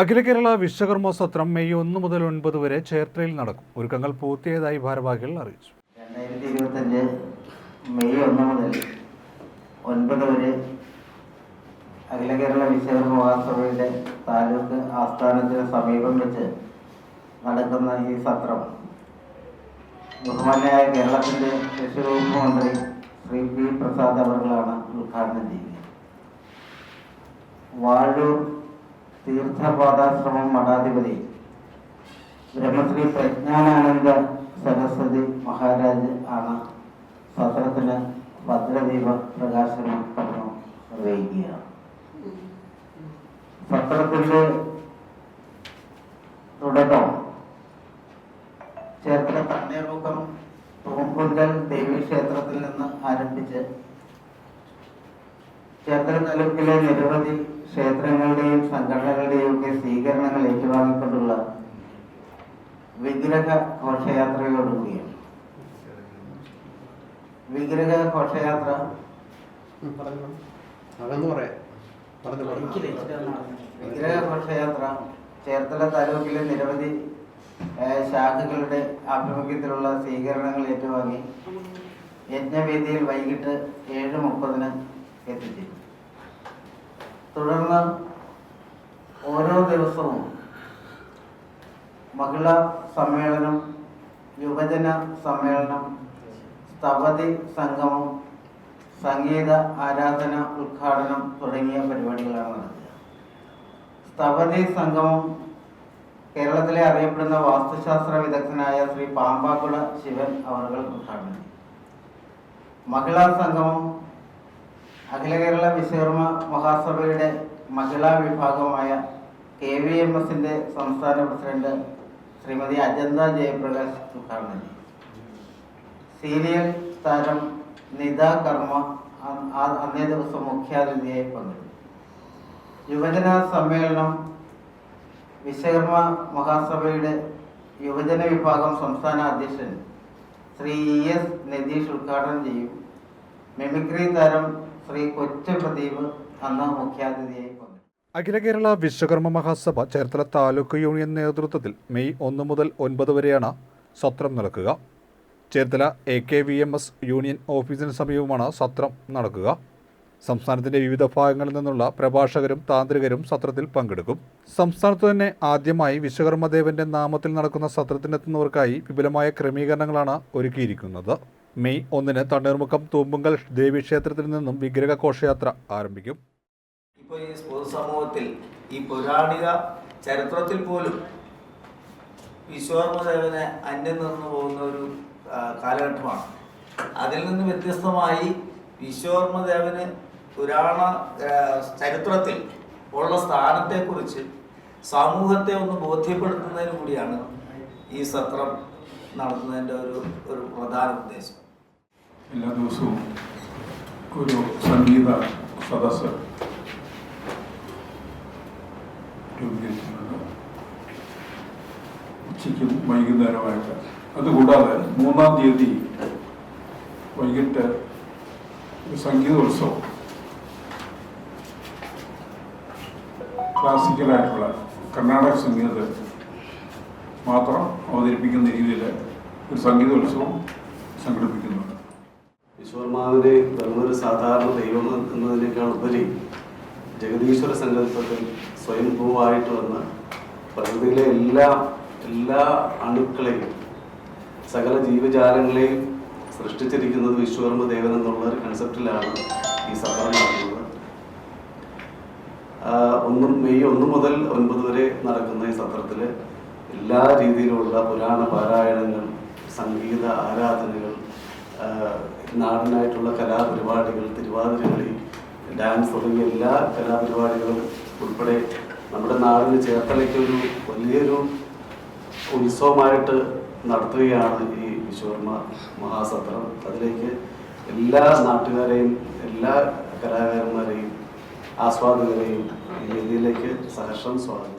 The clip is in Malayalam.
അഖില കേരള വിശ്വകർമ്മ സത്രം മെയ് ഒന്ന് മുതൽ ഒൻപത് വരെ ചേർത്തലയിൽ നടക്കും. ഒരുക്കങ്ങൾ പൂർത്തിയായതായി ഭാരവാഹികൾ അറിയിച്ചു. രണ്ടായിരത്തി ഇരുപത്തഞ്ച് മെയ് ഒന്ന് മുതൽ ഒൻപത് വരെ അഖില കേരള വിശ്വകർമ്മ മഹാസഭയുടെ താലൂക്ക് ആസ്ഥാനത്തിന് സമീപം വെച്ച് നടക്കുന്ന ഈ സത്രം ബഹുമാനായ കേരളത്തിന്റെ കൃഷി മന്ത്രി ശ്രീ പി പ്രസാദ് അവർകളാണ് ഉദ്ഘാടനം ചെയ്യുന്നത്. വാഴൂർ തീർത്ഥപാദാശ്രമം മഠാധിപതി. ബ്രഹ്മശ്രീ പ്രജ്ഞാനാനന്ദ സരസ്വതി മഹാരാജ് ആണ് സത്രത്തിന് ഭദ്രദീപ പ്രകാശനം പഠനം നിർവഹിക്കുക. സത്രത്തിന്റെ തുടക്കം ചേർത്തല തണ്ണീർമുഖം തൂമ്പുങ്കൽ ദേവീക്ഷേത്രത്തിൽ നിന്ന് ആരംഭിച്ച് ചേർത്തല തലത്തിലെ നിരവധി ക്ഷേത്രങ്ങളുടെയും സംഘടനകളുടെയും ഒക്കെ സ്വീകരണങ്ങൾ ഏറ്റുവാങ്ങിക്കൊണ്ടുള്ള വിഗ്രഹ ഘോഷയാത്രയോടുകൂടിയാണ് വിഗ്രഹ ഘോഷയാത്ര. വിഗ്രഹ ഘോഷയാത്ര ചേർത്തല താലൂക്കിലെ നിരവധി ശാഖകളുടെ ആഭിമുഖ്യത്തിലുള്ള സ്വീകരണങ്ങൾ ഏറ്റുവാങ്ങി യജ്ഞവേദിയിൽ വൈകിട്ട് ഏഴ് മുപ്പതിന് എത്തിച്ചേരും തുടർന്ന് ഓരോ ദിവസവും മഹിളാ സമ്മേളനം യുവജന സമ്മേളനം സ്തപതി സംഗമം സംഗീത ആരാധന ഉദ്ഘാടനം തുടങ്ങിയ പരിപാടികളാണ് നടത്തുക സ്തപതി സംഗമം കേരളത്തിലെ അറിയപ്പെടുന്ന വാസ്തുശാസ്ത്ര വിദഗ്ധനായ ശ്രീ പാമ്പാക്കുള ശിവൻ അവർ ഉദ്ഘാടനം മഹിളാ സംഗമം അഖില കേരള വിശ്വകർമ്മ മഹാസഭയുടെ മഹിളാ വിഭാഗമായ കെ വി എം എസിന്റെ സംസ്ഥാന പ്രസിഡന്റ് ശ്രീമതി അജന്ത ജയപ്രകാശ് ഉദ്ഘാടനം ചെയ്യും. സീരിയൽ താരം നിത കർമ്മ അന്നേ ദിവസം മുഖ്യാതിഥിയായി പങ്കെടുക്കും യുവജന സമ്മേളനം വിശ്വകർമ്മ മഹാസഭയുടെ യുവജന വിഭാഗം സംസ്ഥാന അധ്യക്ഷൻ ശ്രീ ഇ എസ് നിതീഷ് ഉദ്ഘാടനം ചെയ്യും. മിമിക്രി താരം ശ്രീ അഖില കേരള വിശ്വകർമ്മ മഹാസഭ ചേർത്തല താലൂക്ക് യൂണിയൻ നേതൃത്വത്തിൽ മെയ് ഒന്ന് മുതൽ ഒൻപത് വരെയാണ് സത്രം നടക്കുക. Cherthala A K V M S union ഓഫീസിന് സമീപമാണ് സത്രം നടക്കുക. സംസ്ഥാനത്തിന്റെ വിവിധ ഭാഗങ്ങളിൽ നിന്നുള്ള പ്രഭാഷകരും താന്ത്രികരും സത്രത്തിൽ പങ്കെടുക്കും. സംസ്ഥാനത്ത് തന്നെ ആദ്യമായി വിശ്വകർമ്മദേവന്റെ നാമത്തിൽ നടക്കുന്ന സത്രത്തിനെത്തുന്നവർക്കായി വിപുലമായ ക്രമീകരണങ്ങളാണ് ഒരുക്കിയിരിക്കുന്നത്. മെയ് ഒന്നിന് തണ്ണീർമുക്കം തൂമ്പുങ്കൽ ദേവീക്ഷേത്രത്തിൽ നിന്നും വിഗ്രഹ ഘോഷയാത്ര ആരംഭിക്കും. ഇപ്പോൾ ഈ പൊതുസമൂഹത്തിൽ ഈ പൗരാണിക ചരിത്രത്തിൽ പോലും വിശ്വകർമ്മദേവനെ അന്യം നിന്ന് പോകുന്ന ഒരു കാലഘട്ടമാണ്. അതിൽ നിന്ന് വ്യത്യസ്തമായി വിശ്വകർമ്മദേവന് പുരാണ ചരിത്രത്തിൽ ഉള്ള സ്ഥാനത്തെക്കുറിച്ച് സമൂഹത്തെ ഒന്ന് ബോധ്യപ്പെടുത്തുന്നതിന് കൂടിയാണ് ഈ സത്രം നടത്തുന്നതിന്റെ ഒരു ഒരു പ്രധാന ഉദ്ദേശം. എല്ലാ ദിവസവും ഒരു സംഗീത സദസ്സ് രൂപീകരിക്കുന്നുണ്ട്. ഉച്ചയ്ക്കും വൈകുന്നേരമായിട്ട് അതുകൂടാതെ മൂന്നാം തീയതി വൈകിട്ട് ഒരു സംഗീതോത്സവം. ക്ലാസിക്കലായിട്ടുള്ള കർണാടക സംഗീതം മാത്രം അവതരിപ്പിക്കുന്ന രീതിയിൽ ഒരു സംഗീതോത്സവം സംഘടിപ്പിക്കുന്നുണ്ട്. വിശ്വർമാവിനെ വെറുമൊരു സാധാരണ ദൈവം എന്നതിനേക്കാൾ ഉപരി ജഗദീശ്വര സങ്കല്പത്തിൽ സ്വയംഭൂവായിട്ട് വന്ന് പ്രകൃതിയിലെ എല്ലാ എല്ലാ അണുക്കളെയും സകല ജീവജാലങ്ങളെയും സൃഷ്ടിച്ചിരിക്കുന്നത് വിശ്വകർമ്മ ദേവൻ എന്നുള്ള ഒരു കൺസെപ്റ്റിലാണ് ഈ സഭ നടക്കുന്നത് ഒന്നും മെയ് ഒന്ന് മുതൽ ഒൻപത് വരെ നടക്കുന്ന ഈ സത്രത്തിൽ എല്ലാ രീതിയിലുള്ള പുരാണ പാരായണങ്ങൾ സംഗീത ആരാധനകൾ നാടിനായിട്ടുള്ള കലാപരിപാടികൾ തിരുവാതിരകളി ഡാൻസ് തുടങ്ങിയ എല്ലാ കലാപരിപാടികളും ഉൾപ്പെടെ നമ്മുടെ നാടിന് ചേർത്തലയ്ക്ക് ഒരു വലിയൊരു ഉത്സവമായിട്ട് നടത്തുകയാണ് ഈ വിശ്വകർമ്മ മഹാസത്രം. അതിലേക്ക് എല്ലാ നാട്ടുകാരെയും എല്ലാ കലാകാരന്മാരെയും ആസ്വാദകരെയും ഈ വേദിയിലേക്ക് സഹർഷം സ്വാഗതം.